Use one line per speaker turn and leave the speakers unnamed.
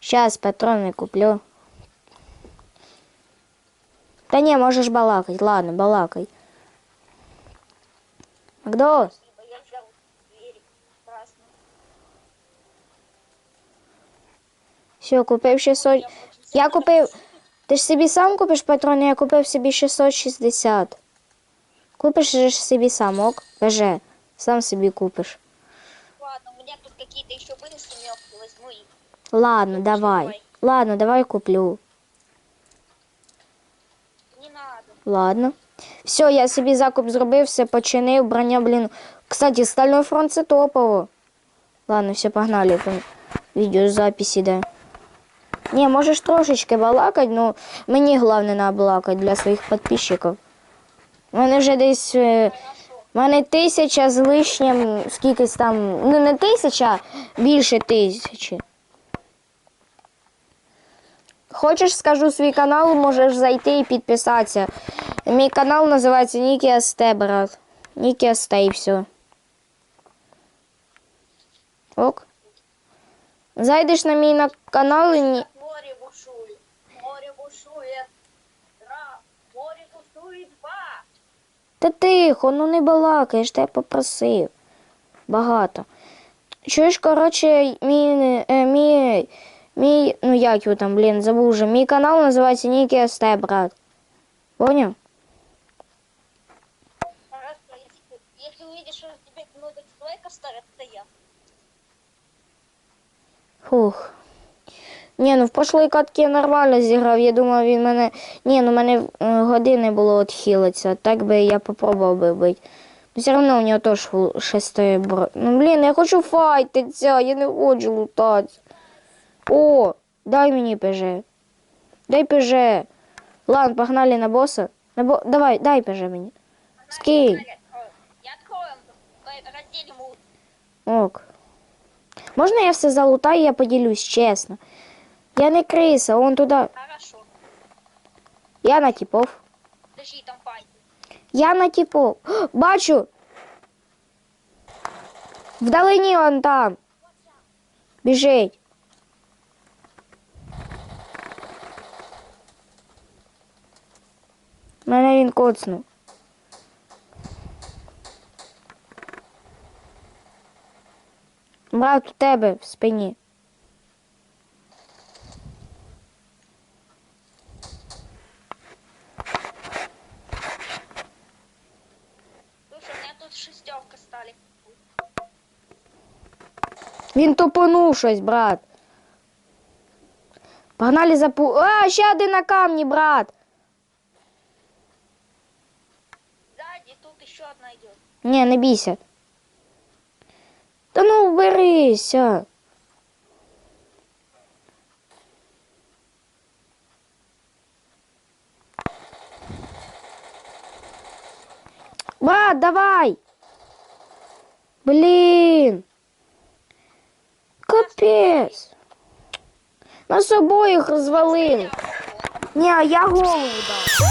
Щас патрони куплю. Та ні, можеш балакать. Ладно, балакай. Макдос,
Спасибо, я взял двери. Красный.
все, купив 600.
Я хочу
Я
себе
купив. Ти ж собі сам купиш патрони, я купив собі 660. Купиш же ж собі сам, ок? Кажи, сам собі купиш.
Тут какие-то еще были семерки, возьму их.
Ладно, давай. Ладно, давай куплю.
Не надо.
Ладно. Все, я собі закуп зробив, все починив, броня, блін. Кстати, Стальной фронт це топово. Ладно, все, погнали. Там відеозапись іде. Ні, можеш трошечки балакать, ну мені головне набалакать для своїх підписчиків. У мене вже десь. У мене тисяча з лишнім, скількись там, ну не тисяча, більше тисячі. Хочеш, скажу свій канал, можеш зайти і підписатися. Мій канал називається Нікі СТ, брат. Нікі СТ і все. Ок. Зайдеш на мій канал і Та тихо, ну не балакай, я попросив. Багато. Чуєш, коротше, мій, е, мій, мій, ну як його там, блін, забув вже. Мій канал називається Нікі СТ, брат. Поняв?
Если, увидишь, что тебе много человека ставят, это я.
Фух. Ні, ну в прошлої катки я нормально зіграв. Я думав, він мене. Ні, ну мене е, години було відхилитися. Так би я попробував би бити. Ну, все одно у нього теж шесте бро. Ну блін, я хочу файтитися, я не хочу лутатися. О, дай мені ПЖ. Дай ПЖ. Ладно, погнали на босса. На бо... Давай, дай ПЖ мені. Скинь. Ок. Можна я все залутаю, я поділюсь, чесно. Я не криса, он туди.
Хорошо.
Я на типов.
Подожди, там файт.
Я на типов. Бачу. Вдалині он там. Біжить. Мене він коцнув. Брат, у тебе в спині.
тут шестерка стали.
Він топонув щось, брат. Погнали за пу. А, ще один на камні, брат.
Сзади тут еще одна идет.
Ні, не бійся. Та ну вберися. Брат, давай. Блін. Капець. Нас обоїх розвалили. Ні, я голову дав.